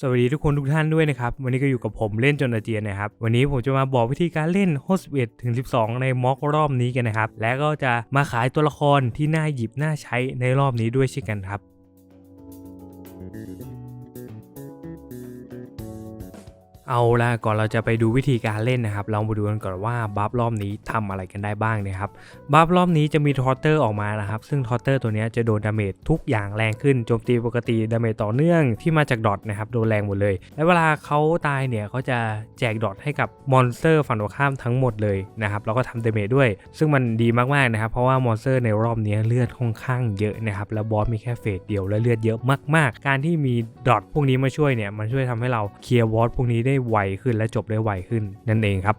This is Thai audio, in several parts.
สวัสดีทุกคนทุกท่านด้วยนะครับ วันนี้ก็อยู่กับผมเล่นจนอาเจียนนะครับ วันนี้ผมจะมาบอกวิธีการเล่นโฮสเวดถึง 12 ในม็อกรอบนี้กันนะครับ และก็จะมาขายตัวละครที่น่าหยิบน่าใช้ในรอบนี้ด้วยเช่นกันครับ เอาละก่อนเราจะไปดูวิธีการเล่นนะครับเรามาดูกันก่อนว่าบัฟรอบนี้ทำอะไรกันได้บ้างนะครับ บัฟรอบนี้จะมีทอร์เตอร์ออกมานะครับ ซึ่งทอร์เตอร์ตัวนี้จะโดนดาเมจทุกอย่างแรงขึ้น โจมตีปกติดาเมจต่อเนื่องที่มาจากดอทนะครับ โดนแรงหมดเลย และเวลาเขาตายเนี่ยเขาจะแจกดอทให้กับมอนสเตอร์ฝั่งตรงข้ามทั้งหมดเลยนะครับ แล้วก็ทำดาเมจด้วย ซึ่งมันดีมากๆนะครับ เพราะว่ามอนสเตอร์ในรอบนี้เลือดค่อนข้างเยอะนะครับ แล้วบอสมีแค่เฟสเดียวและเลือดเยอะมาก ๆ การที่มีดอทพวกนี้มาช่วยเนี่ย มันช่วยทำให้เราเคลียร์บอสพวกนี้ได้ไวขึ้นและจบได้ไวขึ้นนั่นเองครับ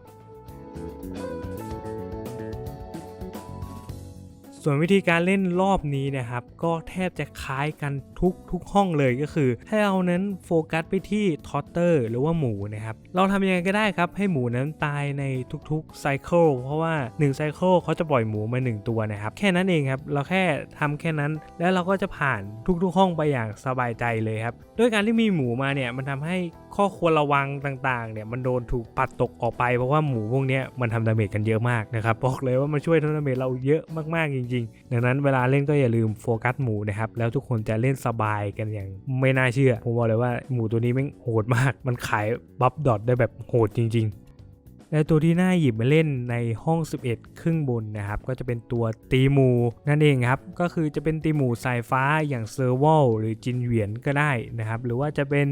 ส่วนวิธีการเล่นรอบนี้นะครับ ก็แทบจะคล้ายกันทุกทุกห้องเลยก็คือ ให้เรานั้นโฟกัสไปที่ ทอตเตอร์หรือว่าหมูนะครับเราทำยังไงก็ได้ครับให้หมูนั้นตายในทุกๆไซเคิลเพราะว่า1ไซเคิลเขาจะปล่อยหมูมา 1 ตัวนะครับ แค่นั้นเองครับ เราแค่ทำแค่นั้น แล้วเราก็จะผ่านทุกๆห้องไปอย่างสบายใจเลยครับด้วยการที่มีหมูมาเนี่ยมันทำให้ข้อควรระวังต่างๆเนี่ยมันโดนถูกปัดตกออกไปเพราะว่าหมูพวกนี้มันทำดาเมจกันเยอะมากนะครับบอกเลยว่ามันช่วยทำดาเมจเราเยอะมากๆจริงๆ ดังนั้นเวลาเล่นก็อย่าลืมโฟกัสหมูนะครับแล้วทุกคนจะเล่นสบายกันอย่างไม่น่าเชื่อ ผมบอกเลยว่าหมูตัวนี้แม่งโหดมาก มันขายบัฟดอทได้แบบโหดจริงๆ และตัวที่น่าหยิบมาเล่นในห้อง 11 ครึ่งบนนะครับ ก็จะเป็นตัวตีหมูนั่นเองครับ ก็คือจะเป็นตีหมูสายฟ้าอย่างเซอร์วลหรือจินเหวียนก็ได้นะครับ หรือว่าจะเป็น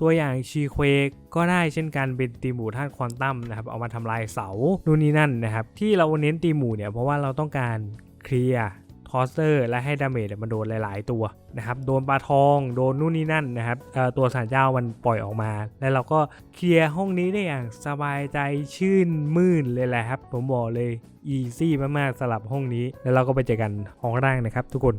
ตัวอย่างชีเควกก็ได้เช่นกันเป็นตีหมูธาตุควอนตัมนะครับ เอามาทำลายเสานู่นนี่นั่นนะครับ ที่เราเน้นตีหมูเนี่ยเพราะว่าเราต้องการเคลียร์ คอสเตอร์และให้ดาเมจมันโดนหลาย ๆ ตัวนะครับโดนปลาทองโดนนู่นนี่นั่นนะครับตัวสารเจ้ามันปล่อยออกมา แล้วเราก็เคลียร์ห้องนี้ได้อย่างสบายใจชื่นมื่นเลยแหละครับ ผมบอกเลยอีซี่มาก ๆสลับห้องนี้ แล้วเราก็ไปเจอกันห้องล่างนะครับ ทุกคน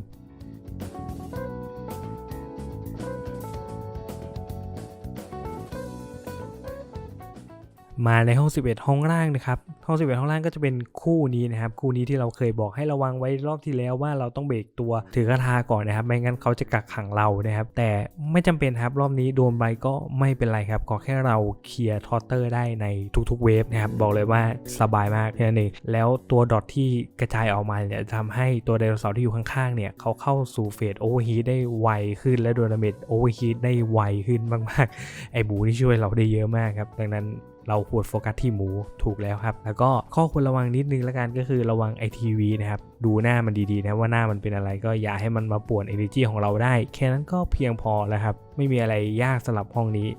มาในห้อง 11 ห้องล่างนะครับห้อง 11 ห้องล่างก็จะเป็นคู่นี้นะครับ คู่นี้ที่เราเคยบอกให้ระวังไว้รอบที่แล้วว่าเราต้องเบรกตัวถือกระทาก่อนนะครับ ไม่งั้นเขาจะกักขังเรานะครับ แต่ไม่จำเป็นครับรอบนี้โดนใบก็ไม่เป็นไรครับขอแค่เราเคลียร์ทอตเตอร์ได้ในทุกๆเวฟนะครับบอกเลยว่าสบายมากแค่นั้นเองแล้วตัวดอทที่กระจายออกมาเนี่ยทำให้ตัวไดโนเสาร์ที่อยู่ข้างๆเนี่ยเขาเข้าสู่เฟสโอเวอร์ฮีทได้ไวขึ้นและโดนดาเมจโอเวอร์ฮีทได้ไวขึ้นมากๆไอ้บูนี่ช่วยเราได้เยอะมากครับดังนั้น เราควรโฟกัสที่หมูถูกแล้วครับ แล้วก็ข้อควรระวังนิดนึงล้วกันก็คือระวังไอทีวีนะครับ ดูหน้ามันดีๆนะว่าหน้ามันเป็นอะไรก็อย่าให้มันมาป่วน energy ของเราได้ แค่นั้นก็เพียงพอแล้วครับ ไม่มีอะไรยากสำหรับห้องนี้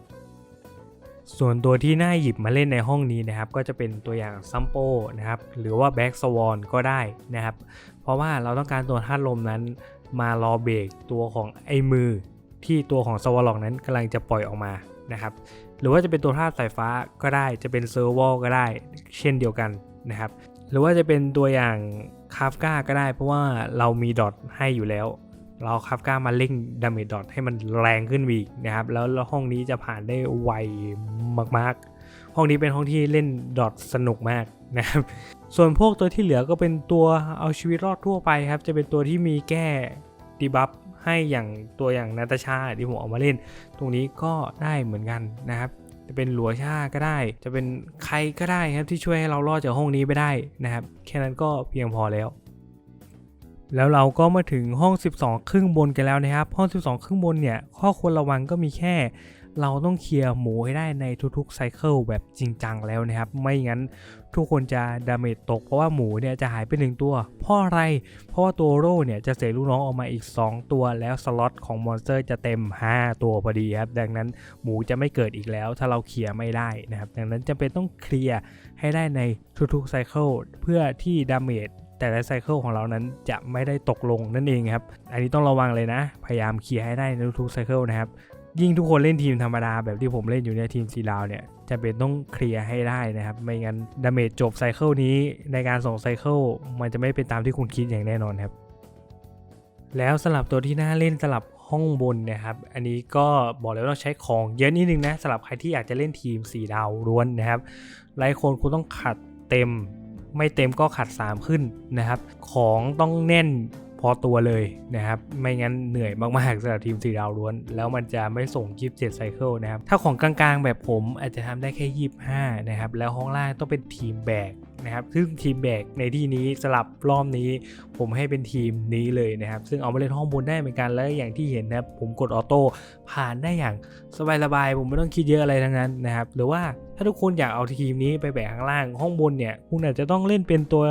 ส่วนตัวที่น่าหยิบมาเล่นในห้องนี้นะครับ ก็จะเป็นตัวอย่างซัมโปนะครับ หรือว่าแบ็กสวอนก็ได้นะครับ เพราะว่าเราต้องการตัวธาตุลมนั้นมารอเบรกตัวของไอ้มือที่ตัวของสวอลล็อกนั้นกำลังจะปล่อยออกมานะครับ หรือว่าจะเป็นตัวธาตุสายฟ้าก็ได้ จะเป็นเซอร์วอลก็ได้ เช่นเดียวกันนะครับ หรือว่าจะเป็นตัวอย่างคาฟกาก็ได้ เพราะว่าเรามีดอทให้อยู่แล้ว เราคาฟกามาเล่งดาเมจดอทให้มันแรงขึ้นอีกนะครับ แล้วห้องนี้จะผ่านได้ไวมากๆ ห้องนี้เป็นห้องที่เล่นดอทสนุกมากนะครับส่วนพวกตัวที่เหลือก็เป็นตัวเอาชีวิตรอดทั่วไปครับ จะเป็นตัวที่มีแก้ดีบัฟ ให้อย่างตัวอย่างนาตาชาที่ผมเอามาเล่น ตรงนี้ก็ได้เหมือนกันนะครับจะเป็นหลัวชาก็ได้ จะเป็นใครก็ได้ครับที่ช่วยให้เรารอดจากห้องนี้ไปได้นะครับ แค่นั้นก็เพียงพอแล้ว แล้วเราก็มาถึงห้อง 12 ครึ่งบนกันแล้วนะครับ ห้อง 12 ครึ่งบนเนี่ย ข้อควรระวังก็มีแค่ เราต้องเคลียร์หมูให้ได้ในทุกๆไซเคิลแบบจริงจังแล้วนะครับ ไม่งั้นทุกคนจะดาเมจตกเพราะว่าหมูเนี่ยจะหายไปหนึ่งตัว เพราะอะไร เพราะว่าตัวโร่เนี่ยจะเสกลูกน้องออกมาอีก 2 ตัวแล้วสล็อตของมอนสเตอร์จะเต็ม 5 ตัวพอดีครับ ดังนั้นหมูจะไม่เกิดอีกแล้ว ถ้าเราเคลียร์ไม่ได้นะครับ ดังนั้นจำเป็นต้องเคลียร์ให้ได้ในทุกๆไซเคิลเพื่อที่ดาเมจแต่ละไซเคิลของเรานั้นจะไม่ได้ตกลงนั่นเองครับ อันนี้ต้องระวังเลยนะ พยายามเคลียร์ให้ได้ในทุกๆไซเคิลนะครับ ยิ่งทุกคนเล่นทีมธรรมดาแบบที่ผมเล่นอยู่เนี่ยทีมซีดาวเนี่ยจะเป็นต้องเคลียร์ให้ได้นะครับ ไม่งั้นดาเมจจบไซเคิลนี้ในการส่งไซเคิลมันจะไม่เป็นตามที่คุณคิดอย่างแน่นอนครับ แล้วสลับตัวที่น่าเล่นสลับห้องบนนะครับ อันนี้ก็บอกเลยว่าต้องใช้ของเยอะนิดนึงนะสำหรับใครที่อยากจะเล่นทีม 4 ดาวล้วนนะครับหลายคนคุณต้องขัดเต็ม ไม่เต็มก็ขัด 3 ขึ้นนะครับ ของต้องแน่น พอตัวเลยนะครับ ไม่งั้นเหนื่อยมากๆสำหรับทีมสีดาวล้วน แล้วมันจะไม่ส่ง 27ไซเคิลนะครับ ถ้าของกลางๆแบบผมอาจจะทำได้แค่ 25 นะครับ แล้วห้องล่างต้องเป็นทีมแบก นะครับ ซึ่งทีมแบกในที่นี้สลับรอบนี้ ผมให้เป็นทีมนี้เลยนะครับ ซึ่งเอามาเล่นห้องบนได้เหมือนกัน แล้วอย่างที่เห็นนะครับ ผมกดออโต้ผ่านได้อย่างสบายๆ ผมไม่ต้องคิดเยอะอะไรทั้งนั้นนะครับ หรือว่าถ้าทุกคนอยากเอาทีมนี้ไปแบกข้างล่าง ห้องบนเนี่ย คุณอาจจะต้องเล่นเป็นตัว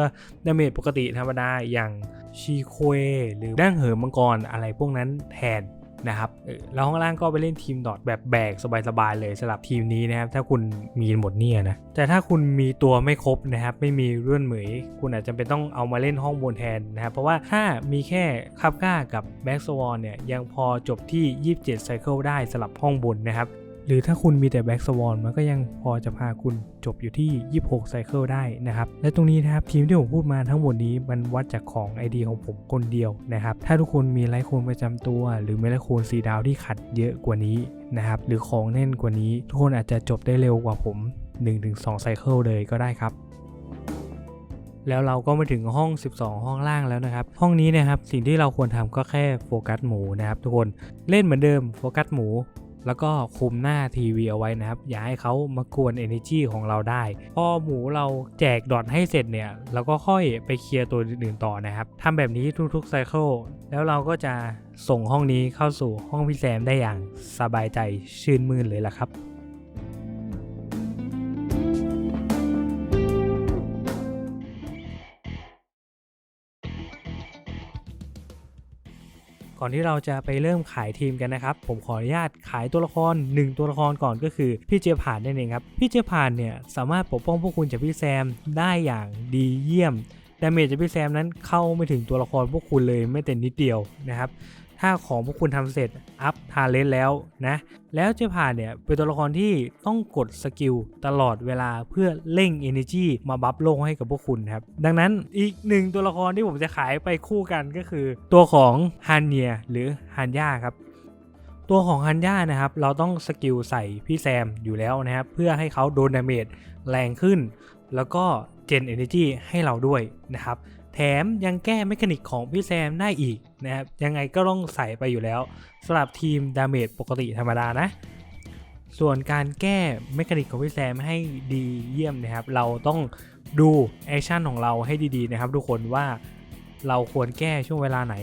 ดาเมจปกติธรรมดาอย่างชีโคเอหรือดั้งเหิมมังกรอะไรพวกนั้นแทน นะครับแล้วข้างล่างก็ไปเล่นทีมดอทแบบแบกสบายๆเลยสำหรับทีมนี้นะครับ ถ้าคุณมีหมดเนี่ยนะ แต่ถ้าคุณมีตัวไม่ครบนะครับ ไม่มีเรื่อนเหมย คุณอาจจะเป็นต้องเอามาเล่นห้องบนแทนนะครับ เพราะว่าถ้ามีแค่คาบก้ากับแบ็กสวอนเนี่ยยังพอจบที่ 27ไซเคิลได้สำหรับห้องบนนะครับ หรือถ้าคุณมีแต่แบ็กสวอนมันก็ยังพอจะพาคุณจบอยู่ที่ 26ไซเคิลได้นะครับ และตรงนี้นะครับทีมที่ผมพูดมาทั้งหมดนี้มันวัดจากของ ID ของผมคนเดียวนะครับ ถ้าทุกคนมีไลโคนประจำตัว หรือไม่ไลโคนสีดาวที่ขัดเยอะกว่านี้นะครับหรือของแน่นกว่านี้ ทุกคนอาจจะจบได้เร็วกว่าผม 1-2ไซเคิลเลยก็ได้ครับแล้วเราก็มาถึงห้อง 12 ห้องล่างแล้วนะครับ ห้องนี้นะครับสิ่งที่เราควรทำก็แค่โฟกัสหมูนะครับทุกคนเล่นเหมือนเดิมโฟกัสหมู แล้วก็คุมหน้าทีวีเอาไว้นะครับ อย่าให้เขามากวน Energy ของเราได้ พอหมูเราแจกดอทให้เสร็จเนี่ยเราก็ค่อยไปเคลียร์ตัวอื่นๆต่อนะครับทำแบบนี้ทุกๆไซเคิลแล้วเราก็จะส่งห้องนี้เข้าสู่ห้องพี่แซมได้อย่างสบายใจชื่นมื่นเลยล่ะครับ ก่อนที่เราจะไปเริ่มขายทีมกันนะครับ ผมขออนุญาตขายตัวละคร 1 ตัวละครก่อนก็คือพี่เจผ่านนั่นเองครับ พี่เจผ่านเนี่ยสามารถปกป้องพวกคุณจากพี่แซมได้อย่างดีเยี่ยมดาเมจจากพี่แซมนั้นเข้าไม่ถึงตัวละครพวกคุณเลยไม่แต่นิดเดียวนะครับ ถ้าของพวกคุณทำเสร็จอัพทาเลนแล้วนะ แล้วเจผ่านเนี่ยเป็นตัวละครที่ต้องกดสกิลตลอดเวลาเพื่อเร่ง Energy มาบัฟโลงให้กับพวกคุณครับ ดังนั้นอีกหนึ่งตัวละครที่ผมจะขายไปคู่กันก็คือ ตัวของฮันเนียหรือฮันย่าครับตัวของฮันย่านะครับ เราต้องสกิลใส่พี่แซมอยู่แล้วนะครับ เพื่อให้เขาโดนดาเมจแรงขึ้น แล้วก็เจน Energy ให้เราด้วยนะครับ แถมยังแก้เมคานิกของพี่แซมได้อีกนะครับ ยังไงก็ต้องใส่ไปอยู่แล้วสำหรับทีมดาเมจปกติธรรมดานะ ส่วนการแก้เมคานิกของพี่แซมให้ดีเยี่ยมนะครับ เราต้องดูแอคชั่นของเราให้ดีๆนะครับทุกคนว่าเราควรแก้ช่วงเวลาไหน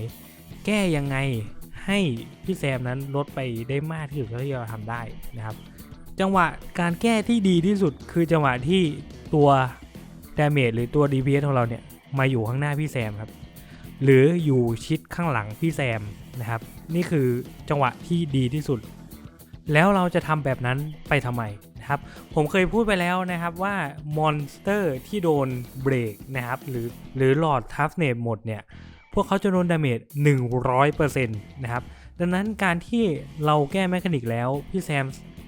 แก้ยังไงให้พี่แซมนั้นลดไปได้มากที่สุดเท่าที่เราทำได้นะครับ จังหวะการแก้ที่ดีที่สุดคือจังหวะที่ตัวดาเมจหรือตัว DPS ของเราเนี่ย มาอยู่ข้างหน้าพี่แซมครับ หรืออยู่ชิดข้างหลังพี่แซมนะครับ นี่คือจังหวะที่ดีที่สุด แล้วเราจะทำแบบนั้นไปทำไมนะครับ ผมเคยพูดไปแล้วนะครับว่ามอนสเตอร์ที่โดนเบรกนะครับ หรือหรือหลอดทัฟเนตหมดเนี่ย พวกเขาจะโดนดาเมจ100%นะครับ ดังนั้นการที่เราแก้แมคานิกแล้ว พี่แซม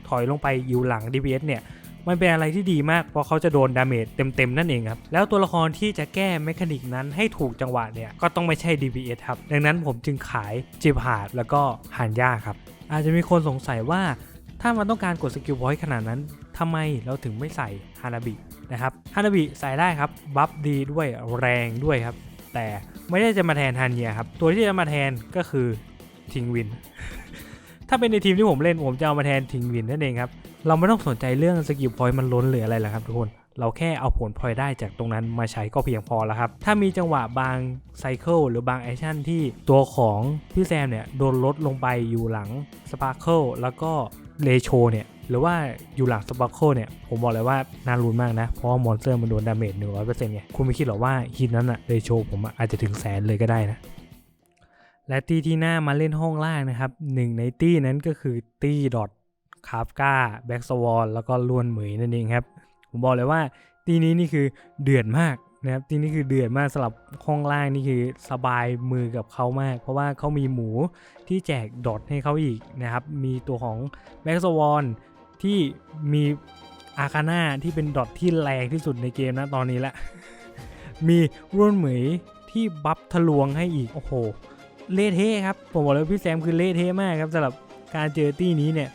ถอยลงไปอยู่หลัง DPS เนี่ย มันเป็นอะไรที่ดีมากเพราะเขาจะโดนดาเมจเต็มๆนั่นเองครับ แล้วตัวละครที่จะแก้เมคานิกนั้นให้ถูกจังหวะเนี่ย ก็ต้องไม่ใช่ DPS ครับ ดังนั้นผมจึงขายจิบหาดแล้วก็หานย่าครับ อาจจะมีคนสงสัยว่าถ้ามันต้องการกดสกิลพอยต์ขนาดนั้นทำไมเราถึงไม่ใส่ฮานาบินะครับฮานาบิใส่ได้ครับบัฟดีด้วยแรงด้วยครับ แต่ไม่ได้จะมาแทนฮันเนียครับ ตัวที่จะมาแทนก็คือทิงวิน ถ้าเป็นในทีมที่ผมเล่นผมจะเอามาแทนทิงวินนั่นเองครับ เราไม่ต้องสนใจเรื่องสกิลพอยต์มันล้นหรืออะไรหรอกครับทุกคน เราแค่เอาผลพลอยได้จากตรงนั้นมาใช้ก็เพียงพอแล้วครับ ถ้ามีจังหวะบางไซเคิลหรือบางแอคชั่นที่ตัวของพี่แซมเนี่ยโดนลดลงไปอยู่หลังสปาร์เคิลแล้วก็เลโชเนี่ยหรือว่าอยู่หลังสปาร์เคิลเนี่ยผมบอกเลยว่าน่ารุนมากนะ เพราะมอนสเตอร์มันโดนดาเมจหนึ่งร้อยเปอร์เซ็นต์ไงคุณไม่คิดหรอว่าฮิตนั้นอะเลโชผมอาจจะถึงแสนเลยก็ได้นะ และตีที่หน้ามาเล่นห้องล่างนะครับหนึ่งในตีนั้นก็คือตีดอท คาฟกาแบ็กสวอลแล้วก็ลวนเหมยนั่นเองครับ ผมบอกเลยว่าตีนี้นี่คือเดือดมากนะครับตีนี้คือเดือดมากสำหรับห้องล่างนี่คือสบายมือกับเขามาก เพราะว่าเขามีหมูที่แจกดอทให้เขาอีกนะครับ มีตัวของแบ็กสวอลที่มีอาคาน่าที่เป็นดอทที่แรงที่สุดในเกมนะตอนนี้ละ มีรุ่นเหมยที่บัฟทะลวงให้อีก โอ้โห เละเทะครับ ผมบอกเลยพี่แซมคือเละเทะมากครับสำหรับการเจอตี้นี้เนี่ย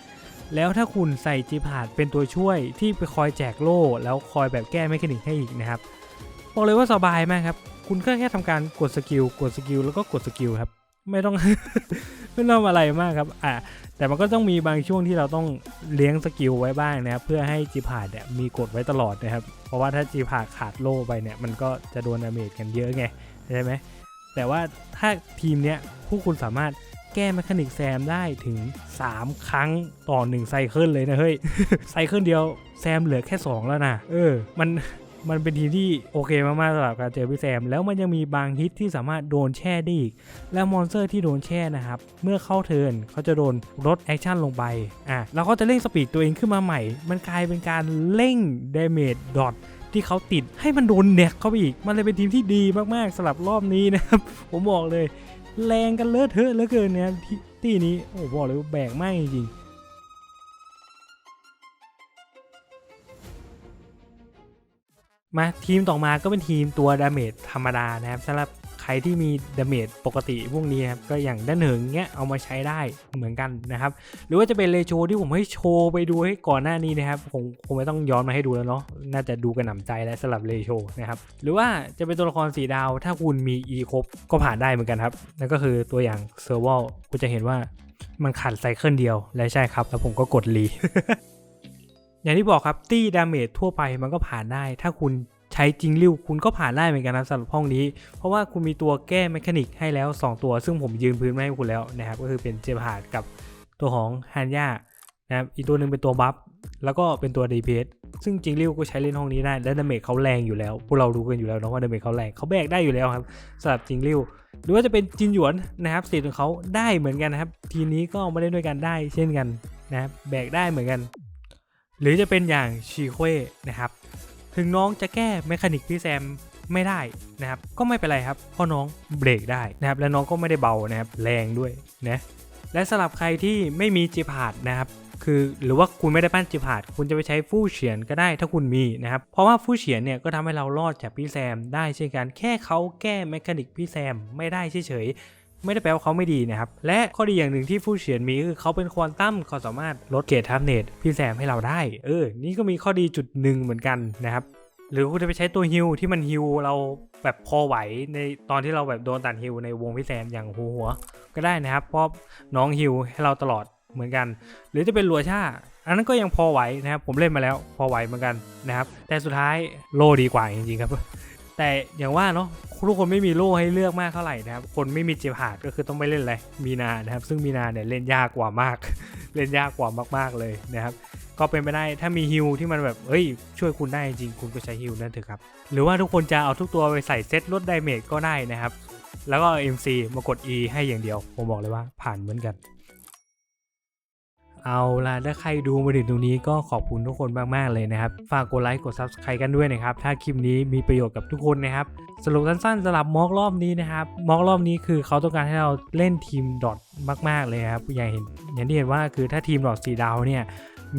แล้วถ้าคุณใส่จิพาดเป็นตัวช่วยที่ไปคอยแจกโล่ แล้วคอยแบบแก้เมคนิกให้อีกนะครับบอกเลยว่าสบายมากครับ คุณก็แค่ทำการกดสกิล กดสกิลแล้วก็กดสกิลครับ ไม่ต้องไม่ต้องอะไรมากครับ อะแต่มันก็ต้องมีบางช่วงที่เราต้องเลี้ยงสกิลไว้บ้างนะครับ เพื่อให้จีพาดเนี่ยมีกดไว้ตลอดนะครับ เพราะว่าถ้าจีพาดขาดโล่ไปเนี่ย มันก็จะโดนดาเมจกันเยอะไง ใช่ไหม แต่ว่าถ้าทีมเนี้ยผู้คุณสามารถ แก้แมคานิกแซมได้ถึง 3 ครั้งต่อ1ไซเคิลเลยนะเฮ้ยไซเคิลเดียวแซมเหลือแค่ 2 แล้วนะเออ มันมันเป็นทีมที่โอเคมากๆสำหรับการเจอพี่แซม แล้วมันยังมีบางฮิตที่สามารถโดนแช่ได้อีก แล้วมอนสเตอร์ที่โดนแช่นะครับ เมื่อเข้าเทิร์นเขาจะโดนลดแอคชั่นลงไปอะแล้วเขาจะเร่งสปีดตัวเองขึ้นมาใหม่ มันกลายเป็นการเร่งเดเมจดอทที่เขาติดให้มันโดนเน็กเข้าไปอีก มันเลยเป็นทีมที่ดีมากๆสำหรับรอบนี้นะครับ ผมบอกเลย แรงกันเลอะเทอะเหลือเกินเนี่ยที่ที่นี้โอ้บอกเลยว่าแบกมากจริงมาทีมต่อมาก็เป็นทีมตัวดาเมจธรรมดานะครับสำหรับ ใครที่มีดาเมจปกติพวกนี้ครับก็อย่างด้านหนึ่งเงี้ยเอามาใช้ได้เหมือนกันนะครับ หรือว่าจะเป็นเลโชที่ผมให้โชว์ไปดูให้ก่อนหน้านี้นะครับผมคงไม่ต้องย้อนมาให้ดูแล้วเนาะน่าจะดูกันหนำใจแล้วสำหรับเลโชนะครับหรือว่าจะเป็นตัวละครสีดาว ถ้าคุณมี E ครบก็ผ่านได้เหมือนกันครับนั่นก็คือตัวอย่างเซอร์วลคุณจะเห็นว่ามันขาดไซเคิลเดียวและใช่ครับ แล้วผมก็กดรีอย่างที่บอกครับตี้ดาเมจทั่วไปมันก็ผ่านได้ ถ้าคุณ ใช้จริงริ้วคุณก็ผ่านได้เหมือนกันนะสำหรับห้องนี้ เพราะว่าคุณมีตัวแก้แมคานิกให้แล้ว 2 ตัว ซึ่งผมยืนพื้นมาให้คุณแล้วนะครับ ก็คือเป็นเจพาดกับตัวของฮันย่านะครับอีกตัวหนึ่งเป็นตัวบัฟแล้วก็เป็นตัวดีเพสซึ่งจริงริ้วก็ใช้เล่นห้องนี้ได้และดาเมจเขาแรงอยู่แล้วพวกเรารู้กันอยู่แล้วเนาะว่าดาเมจเขาแรงเขาแบกได้อยู่แล้วครับสำหรับจริงริ้วหรือว่าจะเป็นจินหยวนนะครับสเตตของเขาได้เหมือนกันนะครับ ทีนี้ก็มาเล่นด้วยกันได้เช่นกันนะครับแบกได้เหมือนกัน หรือจะเป็นอย่างชีเควนะครับ ถึงน้องจะแก้แมคานิกพี่แซมไม่ได้นะครับ ก็ไม่เป็นไรครับเพราะน้องเบรกได้นะครับ และน้องก็ไม่ได้เบานะครับ แรงด้วยนะ และสำหรับใครที่ไม่มีจิพาดนะครับ คือหรือว่าคุณไม่ได้ปั้นจิพาดคุณจะไปใช้ฟู่เฉียนก็ได้ถ้าคุณมีนะครับ เพราะว่าฟู่เฉียนเนี่ยก็ทำให้เรารอดจากพี่แซมได้เช่นกัน แค่เขาแก้แมคานิกพี่แซมไม่ได้เฉยๆ ไม่ได้แปลว่าเขาไม่ดีนะครับ และข้อดีอย่างหนึ่งที่ฟู่เฉียนมีคือเขาเป็นควอนตัมเขาสามารถลดเกรดทัมเนตพี่แซมให้เราได้ เออ นี่ก็มีข้อดีจุดหนึ่งเหมือนกันนะครับหรือคุณจะไปใช้ตัวฮิลที่มันฮิลเราแบบพอไหวในตอนที่เราแบบโดนตัดฮิลในวงพี่แซมอย่างหัวหัวก็ได้นะครับเพราะน้องฮิลให้เราตลอดเหมือนกัน หรือจะเป็นลัวชาอันนั้นก็ยังพอไหวนะครับผมเล่นมาแล้วพอไหวเหมือนกันนะครับแต่สุดท้ายโลดีกว่าจริงๆครับ แต่อย่างว่าเนาะทุกคนไม่มีโล่ให้เลือกมากเท่าไหร่นะครับ คนไม่มีเจพาดก็คือต้องไม่เล่นอะไรมีนานะครับ ซึ่งมีนาเนี่ยเล่นยากกว่ามาก เล่นยากกว่ามากๆเลยนะครับก็เป็นไปได้ถ้ามีฮิลที่มันแบบเฮ้ยช่วยคุณได้จริงคุณก็ใช้ฮิลนั่นเถอะครับ หรือว่าทุกคนจะเอาทุกตัวไปใส่เซตลดดเมจก็ได้นะครับ แล้วก็ MC มากด E ให้อย่างเดียว ผมบอกเลยว่าผ่านเหมือนกัน เอาล่ะถ้าใครดูมาถึงตรงนี้ก็ขอบคุณทุกคนมากๆเลยนะครับ ฝากกดไลค์กด Subscribe กันด้วยนะครับ ถ้าคลิปนี้มีประโยชน์กับทุกคนนะครับ สรุปสั้นๆสำหรับมอกรอบนี้นะครับมอกรอบนี้คือเขาต้องการให้เราเล่นทีมดอทมาก ๆเลยครับอย่างเห็นอย่างที่เห็นว่าคือถ้าทีมดอทสีดาวเนี่ย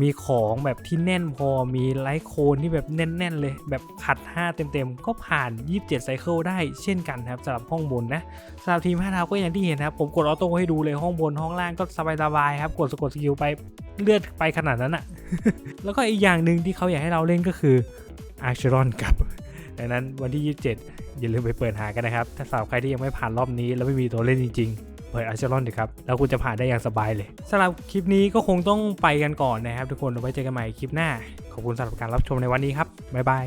มีของแบบที่แน่นพอมีไลท์โคนที่แบบแน่น ๆ เลย แบบขัด 5 เต็ม ๆ ก็ผ่าน 27 ไซเคิลได้เช่นกันครับสำหรับห้องบนนะสำหรับทีม5ดาวก็อย่างที่เห็นครับผมกดออโต้ให้ดูเลยห้องบนห้องล่างก็สบายๆครับกดสกดสกิลไปเลือดไปขนาดนั้นอะแล้วก็อีกอย่างหนึ่งที่เขาอยากให้เราเล่นก็คืออาร์เชรอนกับดังนั้นวันที่ 27 อย่าลืมไปเปิดหากันนะครับ ถ้าสำหรับใครที่ยังไม่ผ่านรอบนี้แล้วไม่มีตัวเล่นจริง ๆ เปิดอาร์เชรอนดีครับแล้วคุณจะผ่านได้อย่างสบายเลยสำหรับคลิปนี้ก็คงต้องไปกันก่อนนะครับ ทุกคนเอาไว้เจอกันใหม่คลิปหน้า ขอบคุณสำหรับการรับชมในวันนี้ครับบ๊ายบาย